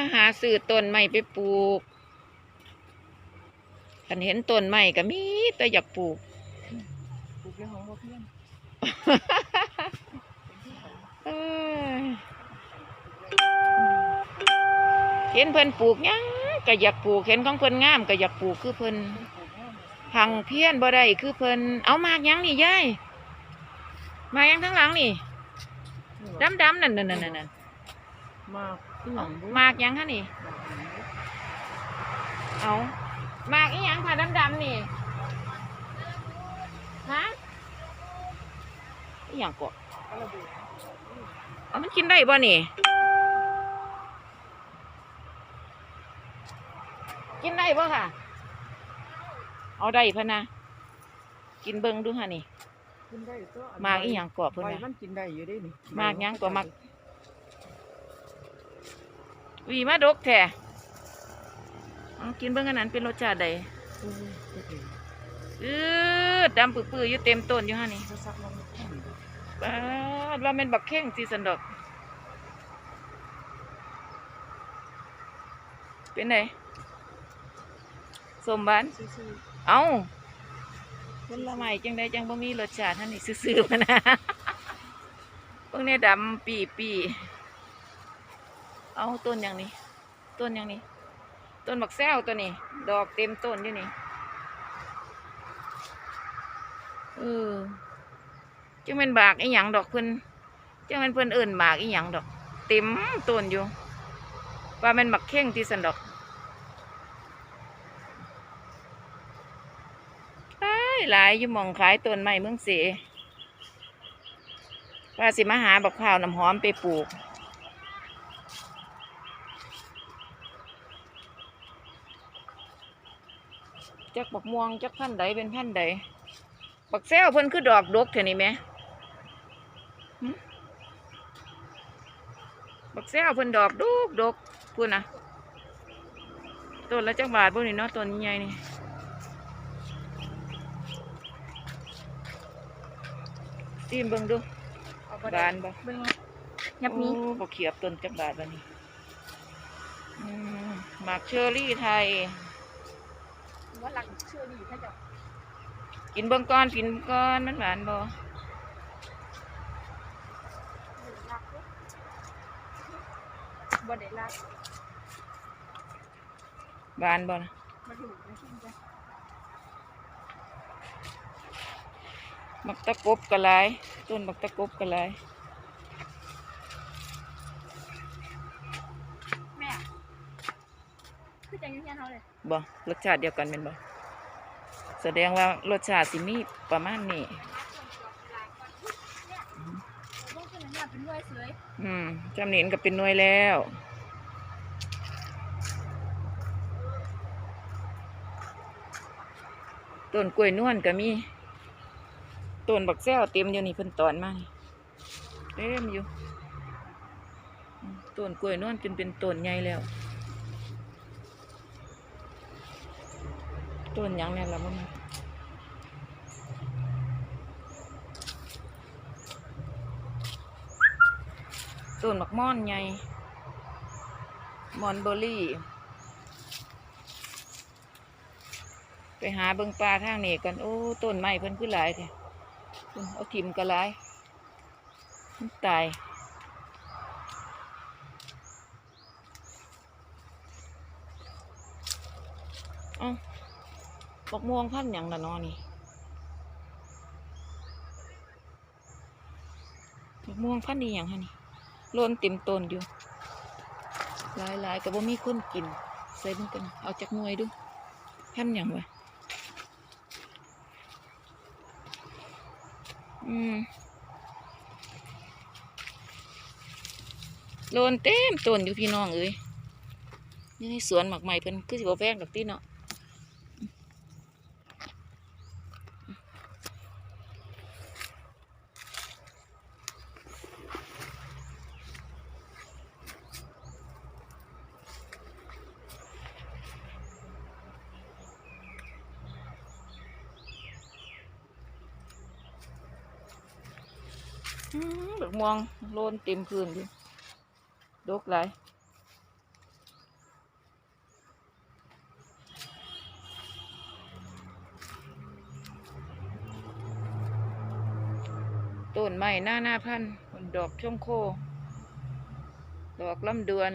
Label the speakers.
Speaker 1: มาหาซื้อต้นไม้ไปปลูกคันเห็นต้นไม้ก็มีแต่อยากปลูก
Speaker 2: ปลูกเรื่องของบ่เพี้ยน
Speaker 1: เอ้ยเห็นเพิ่นปลูกหยังก็อยากปลูกเห็นของเพิ่นงามก็อยากปลูกคือเพิ่น
Speaker 2: ปลูกง่ายเลย
Speaker 1: พังเพี้ยนบ่ได้คือเพิ่นเอามากหยังนี่ยายมากหยังทั้งหลังนี่ดำดำๆนั่นนั่นนั่นนั่น
Speaker 2: มากที่หลังบุ
Speaker 1: มากหยังฮะนี่ เอามากอีหยังค่ะดำดำๆนี่ ฮะอีหยังกะเอามันกินได้บ่นี่ กินได้บ่ค่ะ เอาได้พะนะ กินเบิ่งดูฮะนี่
Speaker 2: กินได้ตัวน
Speaker 1: มากอีหยังกะเพิ่น
Speaker 2: ใบ
Speaker 1: ว่า
Speaker 2: มันกินได้อยู่เด้นี่
Speaker 1: มากหยังกว่ามัก วีมาดกแท้เอากินเบิ่งอันนั้นเป็นรสชาติใด
Speaker 2: อืมโอเค
Speaker 1: อือดำปื้อๆอยู่เต็มต้นอยู่ฮะนี่
Speaker 2: เขาซักมันแข็ง
Speaker 1: ปาดว่าแม่นบักเข่งสิสันดอก เป็นไงสมบัน
Speaker 2: ซื่อ
Speaker 1: เอาผลไม้จังได้จังบ่มีรสชาติท่านนี่ซื่อๆมานะเบิ่งในดำปีปี เอาต้นอย่างนี้ ต้นอย่างนี้ ต้นบักแซวตัวนี้ ดอกเต็มต้นอยู่นี่เออจังเป็นบากอีหยังดอกเพิ่นจังเป็นเพิ่นเอิ่นบากอีหยังดอก เต็มต้นอยู่ ว่าแมันบักเข่งที่สันดอกหลายหลายอยู่มองขายต้นไม้เมืองเสว่าสิมาหาบักพร้าวน้ำหอมไปปลูก จักบักม่วงจักพันธุ์ใดเป็นพันธุ์ใดบักแซวเพิ่นคือดอกดกเท่านี้ไหมหึบักแซวเพิ่นดอกดกดกพูดนะต้นละจักบาทพวกนี้เนาะต้นใหญ่ๆนี่ซีมเบิ่งดู
Speaker 2: ๆเอา
Speaker 1: บานบ่
Speaker 2: เบิ่งยับนี้
Speaker 1: โอ้บ่เขียบต้นจักบาทบัดนี้อืมหมากเชอรี่ไทย
Speaker 2: ว่าหลังเชื่อดีถ้าจะ
Speaker 1: กินเบิ่งก่อนกินก่อนมันหวานบ่
Speaker 2: รักบ่ได้รัก
Speaker 1: หวานบ่นะ
Speaker 2: มาถูกนะชิมจ้ะ
Speaker 1: มักตะกบก็หลายต้นมักตะกบก็หลาย
Speaker 2: แม่ คือจังยังเขาเลย
Speaker 1: บ่รสชาติเดียวกันแม่นบ่แสดงว่ารสชาติสิมีประมาณนี้
Speaker 2: ต้องเป็นเนี่ยเป็นด้วยสวย
Speaker 1: อืมจำเนียนก็เป็นหน่วยแล้วต้นกล้วยนวลก็มีต้นบักแซวเต็มอยู่นี่เพิ่นตอนมานี่เต็มอยู่อืมต้นกล้วยนวลจนเป็นต้นใหญ่แล้ว ต้นยังเนี่ยละมันต้นบักม่อนใหญ่มอนเบอร์รี่ ไปหาเบิงปลาทางนี้กัน โอ้ต้นไม้เพิ่นคือหลายเพิ่นเอาทิมก็หลายมันตายอ้า บกม่วงพันธุ์หยังละนอนี่บกม่วงพันธุ์ดีหยังฮะนี่โลนเต็มต้นอยู่หลายหลายๆก็บ่มีคนกิน ใส่เบิ่งกัน เอาจากหน่วยดูพันธุ์หยังวะอืมโลนเต็มต้นอยู่พี่น้องเอ้ยนี่สวนหมักใหม่เพิ่นคือสิบ่แพงดอกติเนาะ บักม่วงโลนเต็มพื้นดิยดกไรต้นใหม่หน้าหน้าพัน ดอกช่องโค ดอกลำเดือน